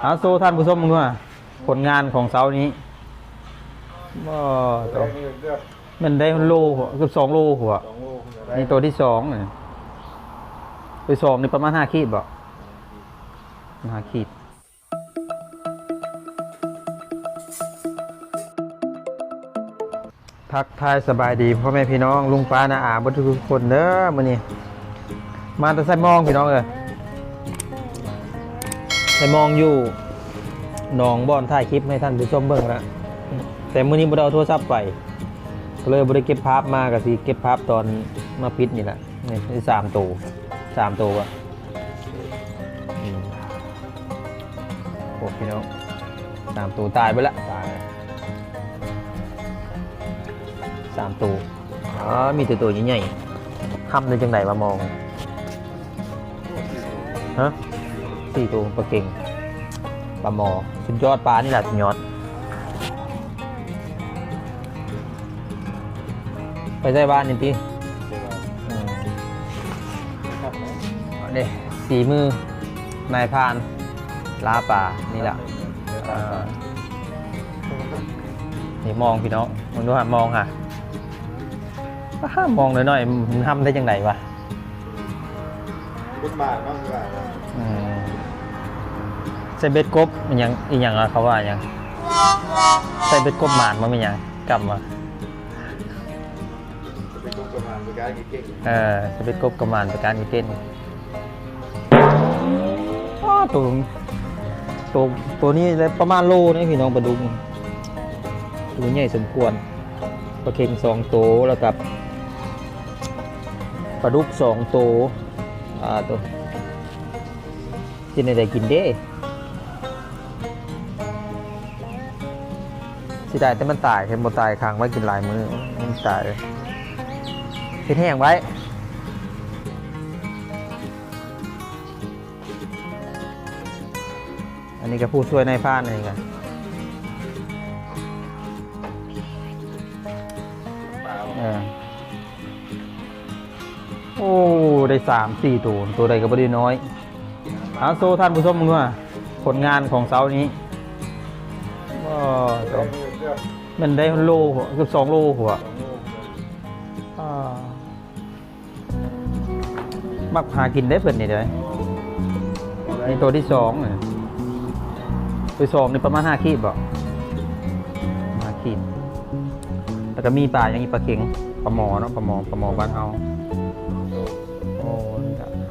เอาโซท่านผู้ชมมึงด้วยผลงานของเสานี้บ่ตัวมันได้โลหัวเกือบสองโลหัวสองลูกนี่ตัวที่สองนี่ตัวสองนี่ประมาณห้าขีดบ่ห้าขีดทักทายสบายดีพ่อแม่พี่น้องลุงป้านาอาบุทุกคนเด้อมื้อนี้มาแต่ใส่มองพี่น้องเอ้ย ใส่มองอยู่หนองบอนถ่ายคลิปให้ท่านผู้ชมเบิ่งล้วแต่มื้อนี้บ่ได้เอาโทรศัพท์ไปก็เลยบริเก็บภาพมากับสิเก็บภาพตอนมาปิดนี่แหละนี่สามตัวสามตัวอะโอ้พี่น้องสามตัวตายไปละตายสามตัวอ๋อมีแต่ตัวใหญ่ๆทำได้จังไหนมามองฮะ สี่ตัวปลาเก่งปลาหมอ สุดยอดปลานี่แหละสุดยอด ไปใส่บ้านนี่พี่เด้สีมือนายพานลาป่านี่แหละนี่มองพี่น้องมึงดูฮะมองฮะอ้ามองหน่อยๆมันทำได้ยังไงวะ คุณบาทบ้างบาทอืมใส่เบ็ดกบมันยังอีกอย่างอะเขาว่าอย่างใส่เบ็ดกบหมานมันเป็นหยังกลับมาเป็นกลุ่มประมาณเป็นการเก่งเออจะเป็นกบกระมานประการอีเต้นอ้อตัวตัวตัวนี้เลยประมาณโลนี่พี่น้องปลาดุกตัวใหญ่สมควรปลาเค็งสองตัวแล้วกับปลาดุกสองตัว อ่าตัวกินอะไรกินเด้สิได้แต่มันตายเห็นบ่ตายค้างไว้กินหลายมือมันตายเห็นแห้งไว้อันนี้ก็ผู้ช่วยในายพานนี่กัน ได้สามสี่ตัวตัวใดก็บ่ได้น้อยเอาโซท่านผู้ชมมึงว่าผลงานของเสานี้ว้าวมันได้โลหัวเกือบสองโลหัวสองลูกอ่ามักหากินได้เปิดนี่เลยนี่ตัวที่สองเนี่ยตัวสองนี่ประมาณห้าขีดบ่ห้าขีดแล้วก็มีปลาอย่างนี้ปลาเข็งปลาหมอเนาะปลาหมอปลาหมอบ้านเฮา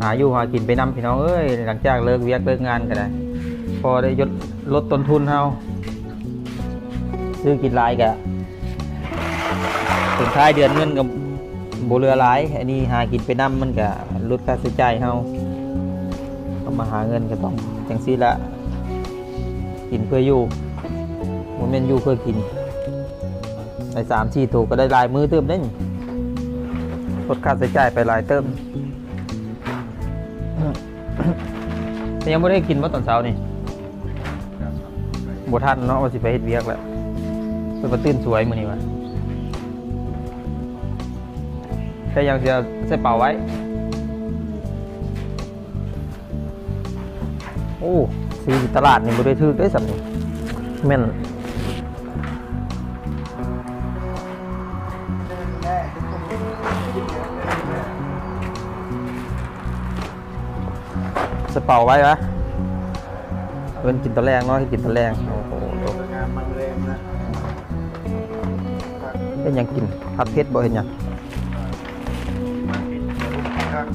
หาอยู่หากินไปนำพี่น้องเอ้ยหลังจากเลิกเวียกเลิกงานก็ได้ พอได้ยดลดต้นทุนเฮาซื้อกินลายกะถึงท้ายเดือนเงินกับโบเรือลาย อันนี้หากินไปนํมันก็ลดค่าใช้จ่ายเฮาต้องมาหาเงินก็ต้องจังซี่ละกินเพื่ออยู่โมเมนต์อยู่เพื่อกินในสามสี่ถูกก็ได้ลายมือเติมได้นี่ลดค่าใช้จ่ายไปลายเติม แต่ยังไม่ได้กินว่าตอนเช้านี่บทันเนาะว่าสิไปเฮ็ดเวียกแล้วเพิ่นมาตื่นสวยมื้อนี้วะแต่ยังจะใส่เป่าไว้ โอ้ซื้ออยู่ตลาดนี่บ่ได้ถือได้สำนี่แม่น ส่เป่าไว้ปะเป็นกินตะแรงเนาะให้กินตะแรงโอ้โหงานมันแรงนะเป็นหยังกินผัดเผ็ดบ่เห็นหยังครับ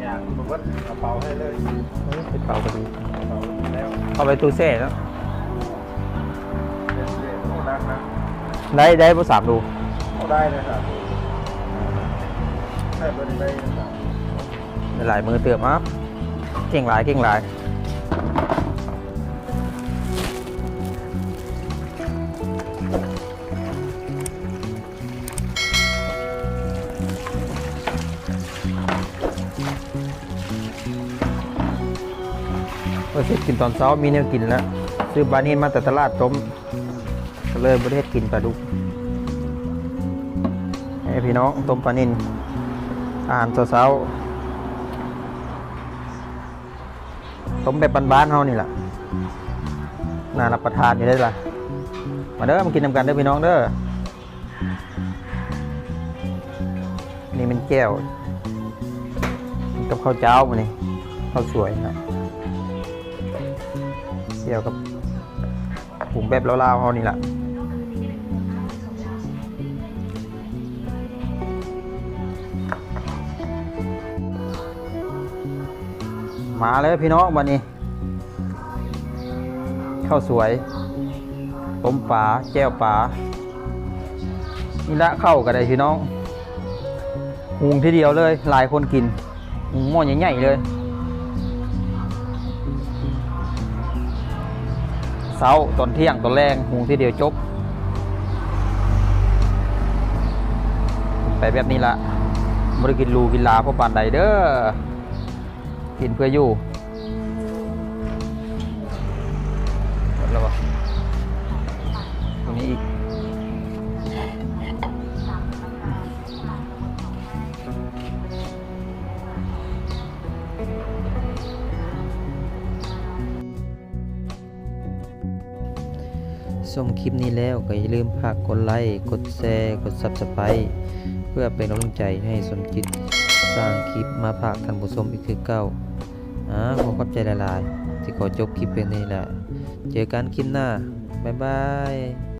อย่างมันวัดกระเป๋าให้เลยเอ้ยใส่เป่าก็ดีกระเป๋าแล้วเอาไปตู้แช่แล้วเด็ดเด็ดโอ้ดังนะได้ได้บ่สามดู โอ้ได้นะครับได้บริได้นะครับหลายมือเตือมครับเก่งหลายเก่งหลายว่าสิกินตอนเช้ามีแนวกินแล้ว ซื้อบานีมาแต่ตลาดต้มก็เลยบริเทศกินปลาดุก ให้พี่น้องต้มปลานินอาหารเช้าๆต้มแบบบ้านๆเฮานี่แหละน่ารับประทานอยู่ได้ล่ะมาเด้อมากินนำกันเด้อพี่น้องเด้อนี่เป็นแก้ว กับข้าวเจ้ามานี่ข้าวสวยนะเกี่ยวกับผงแบบลาวๆเขานี่แหละ มาเลยพี่น้องวันนี้ข้าวสวยต้มปลาแก้วปลานี่ละเข้ากันเลยพี่น้องหุงทีเดียวเลย หลายคนกินหุงหม้อใหญ่ๆเลยเช้าตอนเที่ยงตอนแรงหุงทีเดียวจบ ไปแบบนี้ละบริกินรูกินลาพราะปานใดเด้อ กินเพื่ออยู่หมดแล้วปะตรงนี้อีกชมคลิปนี้แล้วก็อย่าลืมฝากกดไลค์ กดแชร์ กด Subscribe เพื่อเป็นกำลังใจให้สมจิตสร้างคลิปมาฝากท่านผู้ชมอีกคือเก่า อ่าขอขอบใจหลายๆที่ขอจบคลิปเพียงนี้แหละ เจอกันคลิปหน้า บ๊ายบาย